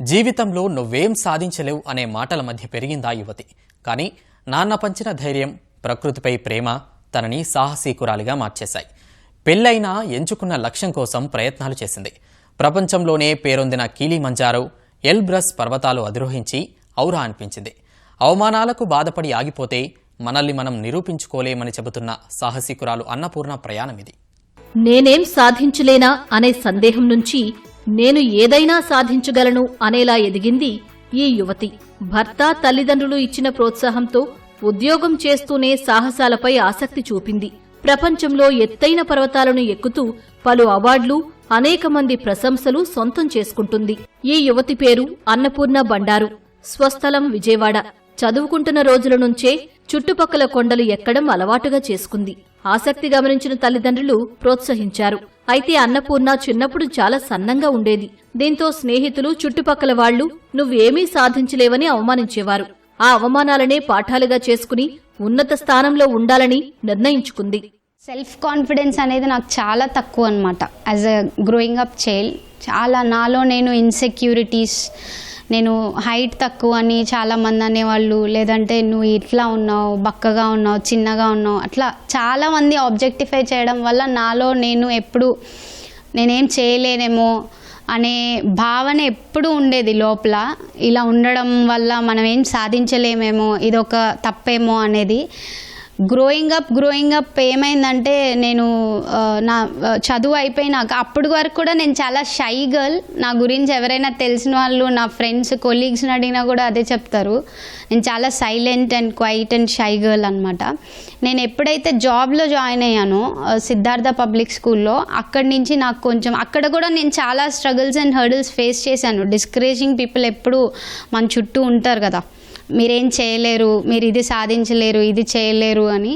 జీవితంలో నువ్వేం సాధించలేవు అనే మాటల మధ్య పెరిగిందా యువతి? కానీ నాన్న పంచిన ధైర్యం ప్రకృతిపై ప్రేమ తనని సాహసీకురాలిగా మార్చేశాయి. పెళ్ళైనా ఎంచుకున్న లక్ష్యం కోసం ప్రయత్నాలు చేసింది. ప్రపంచంలోనే పేరొందిన కీలిమంజారో ఎల్బ్రస్ పర్వతాలు అధిరోహించి ఔరా అనిపించింది. అవమానాలకు బాధపడి ఆగిపోతే మనల్ని మనం నిరూపించుకోలేమని చెబుతున్న సాహసీకురాలు అన్నపూర్ణ ప్రయాణం ఇది నేనేం సాధించలేనా అనే సందేహం నుంచి నేను ఏదైనా సాధించగలను అనేలా ఎదిగింది ఈ యువతి. భర్త తల్లిదండ్రులు ఇచ్చిన ప్రోత్సాహంతో ఉద్యోగం చేస్తూనే సాహసాలపై ఆసక్తి చూపింది. ప్రపంచంలో ఎత్తైన పర్వతాలను ఎక్కుతూ పలు అవార్డులు అనేక మంది ప్రశంసలు సొంతం చేసుకుంటుంది. ఈ యువతి పేరు అన్నపూర్ణ బండారు. స్వస్థలం విజయవాడ. చదువుకుంటున్న రోజుల నుంచే చుట్టుపక్కల కొండలు ఎక్కడం అలవాటుగా చేసుకుంది. ఆసక్తి గమనించిన తల్లిదండ్రులు ప్రోత్సహించారు. అయితే అన్నపూర్ణ చిన్నప్పుడు చాలా సన్నంగా ఉండేది. దీంతో స్నేహితులు చుట్టుపక్కల వాళ్ళు నువ్వేమీ సాధించలేవని అవమానించేవారు. ఆ అవమానాలనే పాఠాలుగా చేసుకుని ఉన్నత స్థానంలో ఉండాలని నిర్ణయించుకుంది. సెల్ఫ్ కాన్ఫిడెన్స్ అనేది నాకు చాలా తక్కువ అనమాట as a growing up child చాలా నాలో నేను ఇన్సెక్యూరిటీస్ నేను హైట్ తక్కువ అని చాలామంది అనేవాళ్ళు లేదంటే నువ్వు ఇట్లా ఉన్నావు బక్కగా ఉన్నావు చిన్నగా ఉన్నావు అట్లా చాలామంది ఆబ్జెక్టిఫై చేయడం వల్ల నాలో నేను ఎప్పుడు నేనేం చేయలేనేమో అనే భావన ఎప్పుడు ఉండేది లోపల. ఇలా ఉండడం వల్ల మనం ఏం సాధించలేమేమో ఇదొక తప్పేమో అనేది. గ్రోయింగ్ అప్ గ్రోయింగ్ అప్ ఏమైందంటే నేను నా చదువు అయిపోయినాక అప్పటి వరకు కూడా నేను చాలా షై గర్ల్ నా గురించి ఎవరైనా తెలిసిన వాళ్ళు నా ఫ్రెండ్స్ కొలీగ్స్ని అడిగినా కూడా అదే చెప్తారు. నేను చాలా silent and quiet and shy girl అనమాట నేను ఎప్పుడైతే జాబ్లో జాయిన్ అయ్యానో సిద్ధార్థ పబ్లిక్ స్కూల్లో అక్కడి నుంచి నాకు కొంచెం అక్కడ కూడా నేను చాలా స్ట్రగుల్స్ అండ్ హర్డిల్స్ ఫేస్ చేశాను. డిస్కరేజింగ్ పీపుల్ ఎప్పుడు మన చుట్టూ ఉంటారు కదా. మీరేం చేయలేరు మీరు ఇది సాధించలేరు ఇది చేయలేరు అని.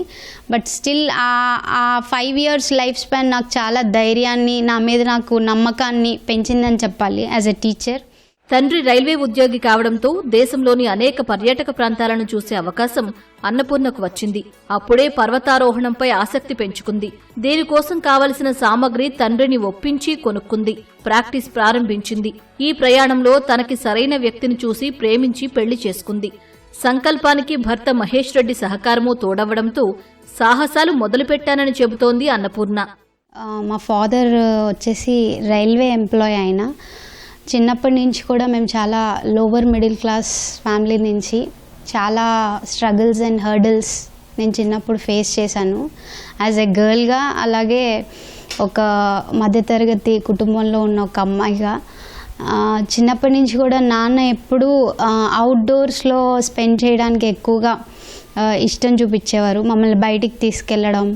బట్ స్టిల్ ఆ ఆ ఫైవ్ ఇయర్స్ లైఫ్ స్పాన్ నాకు చాలా ధైర్యాన్ని నా మీద నాకు నమ్మకాన్ని పెంచిందని చెప్పాలి యాజ్ ఎ టీచర్ తండ్రి రైల్వే ఉద్యోగి కావడంతో దేశంలోని అనేక పర్యాటక ప్రాంతాలను చూసే అవకాశం అన్నపూర్ణకు వచ్చింది. అప్పుడే పర్వతారోహణంపై ఆసక్తి పెంచుకుంది. దీనికోసం కావలసిన సామగ్రి తండ్రిని ఒప్పించి కొనుక్కుంది. ప్రాక్టీస్ ప్రారంభించింది. ఈ ప్రయాణంలో తనకి సరైన వ్యక్తిని చూసి ప్రేమించి పెళ్ళి చేసుకుంది. సంకల్పానికి భర్త మహేష్ రెడ్డి సహకారము తోడవడంతో సాహసాలు మొదలుపెట్టానని చెబుతోంది అన్నపూర్ణ. మా ఫాదర్ వచ్చేసి రైల్వే ఎంప్లాయ్ అయినా చిన్నప్పటి నుంచి కూడా మేము చాలా లోవర్ మిడిల్ క్లాస్ ఫ్యామిలీ నుంచి చాలా స్ట్రగుల్స్ అండ్ హర్డల్స్ నేను చిన్నప్పుడు ఫేస్ చేశాను. యాజ్ ఎ గర్ల్గా అలాగే ఒక మధ్యతరగతి కుటుంబంలో ఉన్న ఒక అమ్మాయిగా చిన్నప్పటి నుంచి కూడా నాన్న ఎప్పుడూ అవుట్డోర్స్లో స్పెండ్ చేయడానికి ఎక్కువగా ఇష్టం చూపించేవారు. మమ్మల్ని బయటికి తీసుకెళ్ళడం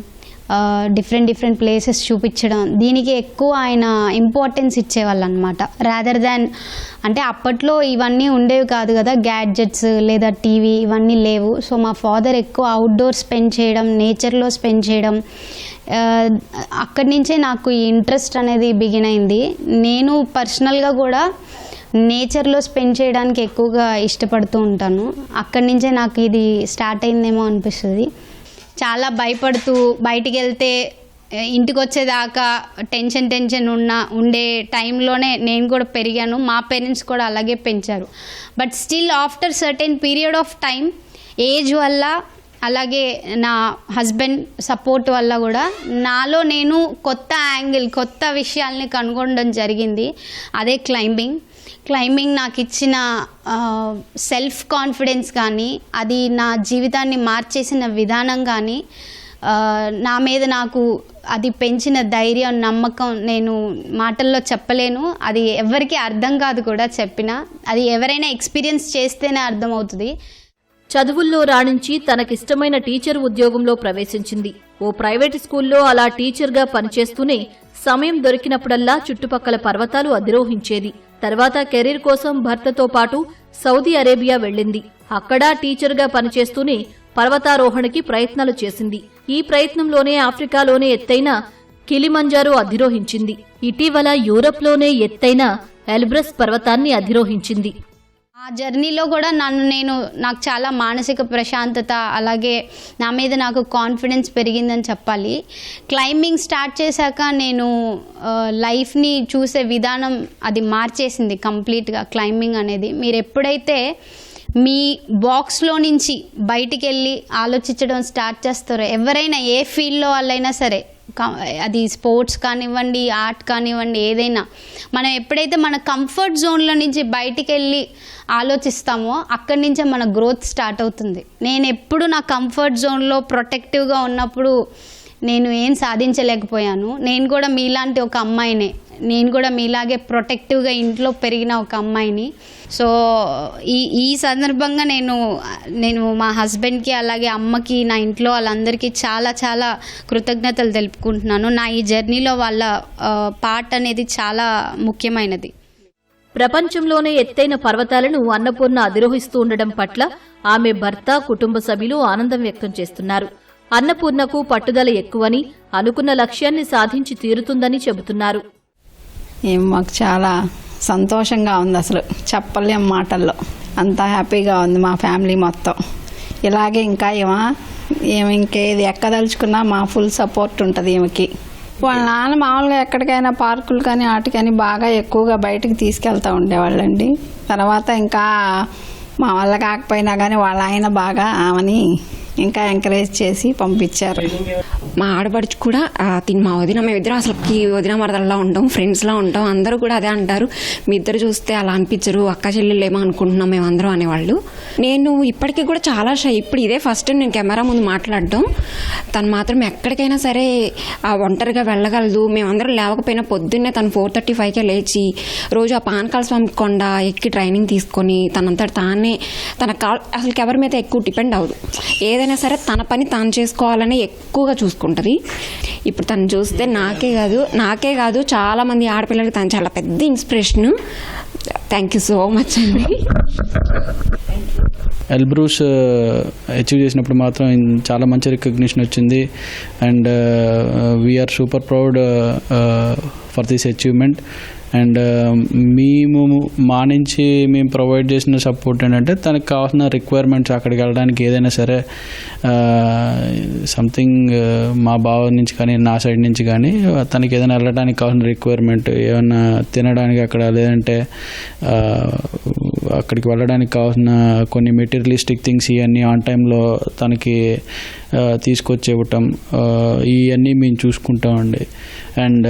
డిఫరెంట్ డిఫరెంట్ ప్లేసెస్ చూపించడం. దీనికి ఎక్కువ ఆయన ఇంపార్టెన్స్ ఇచ్చేవాళ్ళు అనమాట రాదర్ దాన్ అంటే అప్పట్లో ఇవన్నీ ఉండేవి కాదు కదా గ్యాడ్జెట్స్ లేదా టీవీ ఇవన్నీ లేవు. సో మా ఫాదర్ ఎక్కువ అవుట్డోర్ స్పెండ్ చేయడం నేచర్లో స్పెండ్ చేయడం అక్కడి నుంచే నాకు ఈ ఇంట్రెస్ట్ అనేది బిగిన్ అయింది. నేను పర్సనల్గా కూడా నేచర్లో స్పెండ్ చేయడానికి ఎక్కువగా ఇష్టపడుతూ ఉంటాను. అక్కడి నుంచే నాకు ఇది స్టార్ట్ అయిందేమో అనిపిస్తుంది. చాలా భయపడుతూ బయటికి వెళ్తే ఇంటికి వచ్చేదాకా టెన్షన్ టెన్షన్ ఉన్న ఉండే టైంలోనే నేను కూడా పెరిగాను. మా పేరెంట్స్ కూడా అలాగే పెంచారు. But still after certain period of time age వల్ల అలాగే నా హస్బెండ్ సపోర్ట్ వల్ల కూడా నాలో నేను కొత్త యాంగిల్ కొత్త విషయాల్ని కనుగొనడం జరిగింది. అదే క్లైంబింగ్. క్లైంబింగ్ నాకు ఇచ్చిన సెల్ఫ్ కాన్ఫిడెన్స్ కానీ అది నా జీవితాన్ని మార్చేసిన విధానం కానీ నా మీద నాకు అది పెంచిన ధైర్యం నమ్మకం నేను మాటల్లో చెప్పలేను. అది ఎవరికి అర్థం కాదు కూడా చెప్పిన. అది ఎవరైనా ఎక్స్పీరియన్స్ చేస్తేనే అర్థమవుతుంది. చదువుల్లో రాణించి తనకిష్టమైన టీచర్ ఉద్యోగంలో ప్రవేశించింది. ఓ ప్రైవేటు స్కూల్లో అలా టీచర్గా పనిచేస్తూనే సమయం దొరికినప్పుడల్లా చుట్టుపక్కల పర్వతాలు అధిరోహించేది. తర్వాత కెరీర్ కోసం భర్తతో పాటు సౌదీ అరేబియా వెళ్ళింది. అక్కడ టీచర్గా పనిచేస్తూనే పర్వతారోహణకి ప్రయత్నాలు చేసింది. ఈ ప్రయత్నంలోనే ఆఫ్రికాలోనే ఎత్తైన కిలిమంజారో అధిరోహించింది. ఇటీవల యూరప్లోనే ఎత్తైన ఎల్బ్రస్ పర్వతాన్ని అధిరోహించింది. ఆ జర్నీలో కూడా నన్ను నేను నాకు చాలా మానసిక ప్రశాంతత అలాగే నా మీద నాకు కాన్ఫిడెన్స్ పెరిగిందని చెప్పాలి. క్లైంబింగ్ స్టార్ట్ చేశాక నేను లైఫ్ని చూసే విధానం అది మార్చేసింది కంప్లీట్గా క్లైంబింగ్ అనేది. మీరు ఎప్పుడైతే మీ బాక్స్లో నుంచి బయటికి వెళ్ళి ఆలోచించడం స్టార్ట్ చేస్తారో ఎవరైనా ఏ ఫీల్డ్లో వాళ్ళైనా సరే అది స్పోర్ట్స్ కానివ్వండి ఆర్ట్ కానివ్వండి ఏదైనా. మనం ఎప్పుడైతే మన కంఫర్ట్ జోన్లో నుంచి బయటికి వెళ్ళి ఆలోచిస్తామో అక్కడి నుంచే మన గ్రోత్ స్టార్ట్ అవుతుంది. నేను ఎప్పుడు నా కంఫర్ట్ జోన్లో ప్రొటెక్టివ్గా ఉన్నప్పుడు నేను ఏం సాధించలేకపోయాను. నేను కూడా మీలాంటి ఒక అమ్మాయినే. నేను కూడా మీలాగే ప్రొటెక్టివ్గా ఇంట్లో పెరిగిన ఒక అమ్మాయిని. సో ఈ ఈ సందర్భంగా నేను నేను మా హస్బెండ్కి అలాగే అమ్మకి నా ఇంట్లో వాళ్ళందరికీ చాలా చాలా కృతజ్ఞతలు తెలుపుకుంటున్నాను. నా ఈ జర్నీలో వాళ్ళ పార్ట్ అనేది చాలా ముఖ్యమైనది. ప్రపంచంలోనే ఎత్తైన పర్వతాలను అన్నపూర్ణ అధిరోహిస్తూ ఉండడం పట్ల ఆమె భర్త కుటుంబ సభ్యులు ఆనందం వ్యక్తం చేస్తున్నారు. అన్నపూర్ణకు పట్టుదల ఎక్కువని అనుకున్న లక్ష్యాన్ని సాధించి తీరుతుందని చెబుతున్నారు. ఏం మాకు చాలా సంతోషంగా ఉంది అసలు చెప్పలేం మాటల్లో. అంత హ్యాపీగా ఉంది మా ఫ్యామిలీ మొత్తం. ఇలాగే ఇంకా ఏమా ఏమి ఇంకేది ఎక్కదలుచుకున్నా మా ఫుల్ సపోర్ట్ ఉంటుంది ఈమెకి. వాళ్ళ నాన్న మామూలుగా ఎక్కడికైనా పార్కులు కానీ వాటికని బాగా ఎక్కువగా బయటకు తీసుకెళ్తూ ఉండేవాళ్ళండి. తర్వాత ఇంకా మా వల్ల కాకపోయినా కానీ వాళ్ళ ఆయన బాగా ఆమెని ఇంకా ఎంకరేజ్ చేసి పంపించారు. మా ఆడపడుచు కూడా తిని మా వదిన మేమిద్దరం అసలుకి వదిన మరదల్లా ఉంటాం ఫ్రెండ్స్లా ఉంటాం అందరూ కూడా అదే అంటారు. మీ ఇద్దరు చూస్తే అలా అనిపించరు అక్క చెల్లెళ్ళు ఏమో అనుకుంటున్నాం మేమందరం అనేవాళ్ళు. నేను ఇప్పటికీ కూడా చాలా షై ఇప్పుడు ఇదే ఫస్ట్ నేను కెమెరా ముందు మాట్లాడడం. తను మాత్రం ఎక్కడికైనా సరే ఆ ఒంటరిగా వెళ్ళగలదు. మేమందరం లేవకపోయినా పొద్దున్నే తను ఫోర్ థర్టీ ఫైవ్కే లేచి రోజు ఆ పానకాల స్వామి కొండ ఎక్కి ట్రైనింగ్ తీసుకొని తనంతట తానే తన కాల్ అసలు ఎవరి మీద ఎక్కువ డిపెండ్ అవ్వదు. ఏదైనా సరే తన పని తాను చేసుకోవాలని ఎక్కువగా చూసుకుంటుంది ఇప్పుడు తను చూస్తే నాకే కాదు నాకే కాదు చాలా మంది ఆడపిల్లలకి తను చాలా పెద్ద inspiration thank you so much అండి. ఎల్బ్రూస్ uh, అచీవ్ చేసినప్పుడు మాత్రం చాలా మంచి రికగ్నిషన్ వచ్చింది. And we are super proud for this achievement and మేము మా నుంచి మేము ప్రొవైడ్ చేసిన సపోర్ట్ ఏంటంటే తనకు కావాల్సిన రిక్వైర్మెంట్స్ అక్కడికి వెళ్ళడానికి ఏదైనా సరే uh, సంథింగ్ uh, మా బావ నుంచి కానీ నా సైడ్ నుంచి కానీ తనకి ఏదైనా వెళ్ళడానికి కావాల్సిన రిక్వైర్మెంట్ ఏమైనా తినడానికి అక్కడ లేదంటే uh, అక్కడికి వెళ్ళడానికి కావాల్సిన కొన్ని మెటీరియలిస్టిక్ థింగ్స్ ఇవన్నీ ఆన్ టైంలో తనకి తీసుకొచ్చి ఇవ్వటం ఇవన్నీ మేము చూసుకుంటామండి. అండ్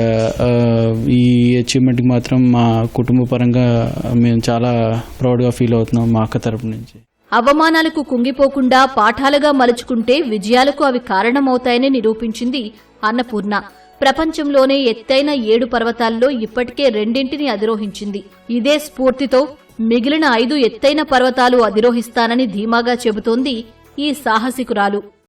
ఈ అచీవ్మెంట్కి మాత్రం మా కుటుంబ పరంగా మేము చాలా ప్రౌడ్గా ఫీల్ అవుతున్నాం మా అక్క తరపు నుంచి. అవమానాలకు కుంగిపోకుండా పాఠాలుగా మలుచుకుంటే విజయాలకు అవి కారణమవుతాయని నిరూపించింది అన్నపూర్ణ. ప్రపంచంలోనే ఎత్తైన ఏడు పర్వతాల్లో ఇప్పటికే రెండింటిని అధిరోహించింది. ఇదే స్ఫూర్తితో మిగిలిన ఐదు ఎత్తైన పర్వతాలు అధిరోహిస్తానని ధీమాగా చెబుతోంది ఈ సాహసికురాలు.